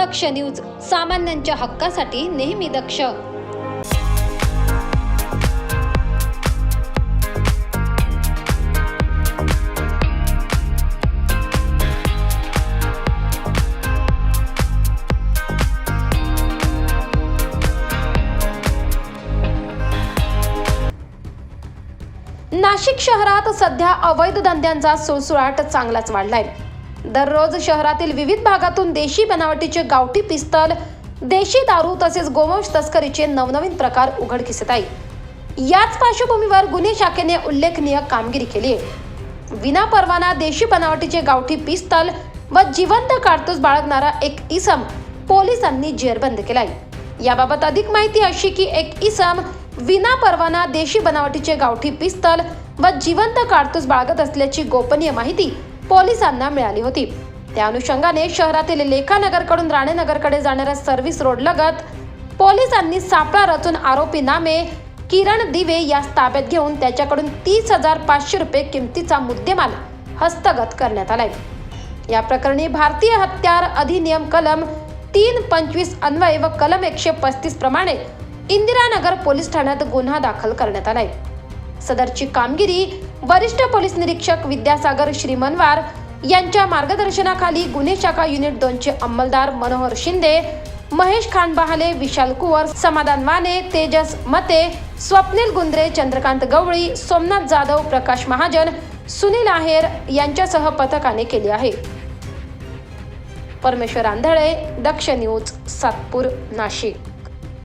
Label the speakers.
Speaker 1: दक्ष news सामान्यांच्या हक्कासाठी नेहमी दक्ष. नाशिक शहरात सध्या अवैध धंद्यांचा सुळसुळाट चांगलाच वाढलाय. दररोज शहरातील विविध भागातून देशी बनावटीचे गावठी पिस्तल देशी दारू तसेच गोवंश तस्करीचे नवनवीन प्रकार उघडकीस येत आहे याच पार्श्वभूमीवर गुन्हे शाखेने उल्लेखनीय कामगिरी केली आहे. विना परवाना देशी बनावटीचे गावठी पिस्तल व जिवंत काडतूस बाळगणारा एक इसम पोलिसांनी जेरबंद केलाय. याबाबत अधिक माहिती अशी की एक इसम विना परवाना देशी बनावटीचे गावठी पिस्तल व जिवंत काडतूस बाळगत असल्याची गोपनीय माहिती पोलिसांना मिळाली होती. त्या अनुषंगाने शहरातील लेखानगरकडून राणेनगरकडे जाणाऱ्या सर्व्हिस रोड लगत पोलिसांनी सापळा रचून आरोपी नामे किरण दिवे यास ताब्यात घेऊन त्याच्याकडून तीस हजार पाचशे रुपये किमतीचा मुद्देमाल हस्तगत करण्यात आलाय. या प्रकरणी भारतीय हत्यार अधिनियम कलम तीन पंचवीस अन्वय व कलम एकशे पस्तीस प्रमाणे इंदिरानगर पोलीस ठाण्यात गुन्हा दाखल करण्यात आलाय. सदरची कामगिरी वरिष्ठ पोलीस निरीक्षक विद्यासागर श्रीमनवार यांच्या मार्गदर्शनाखाली गुन्हे शाखा युनिट दोनचे अंमलदार मनोहर शिंदे महेश खान बहाले विशाल कुवर समाधान माने तेजस मते स्वप्नील गुंद्रे चंद्रकांत गवळी सोमनाथ जाधव प्रकाश महाजन सुनील आहेर यांच्यासह पथकाने केले आहे. परमेश्वर आंधळे दक्ष न्यूज सातपूर नाशिक.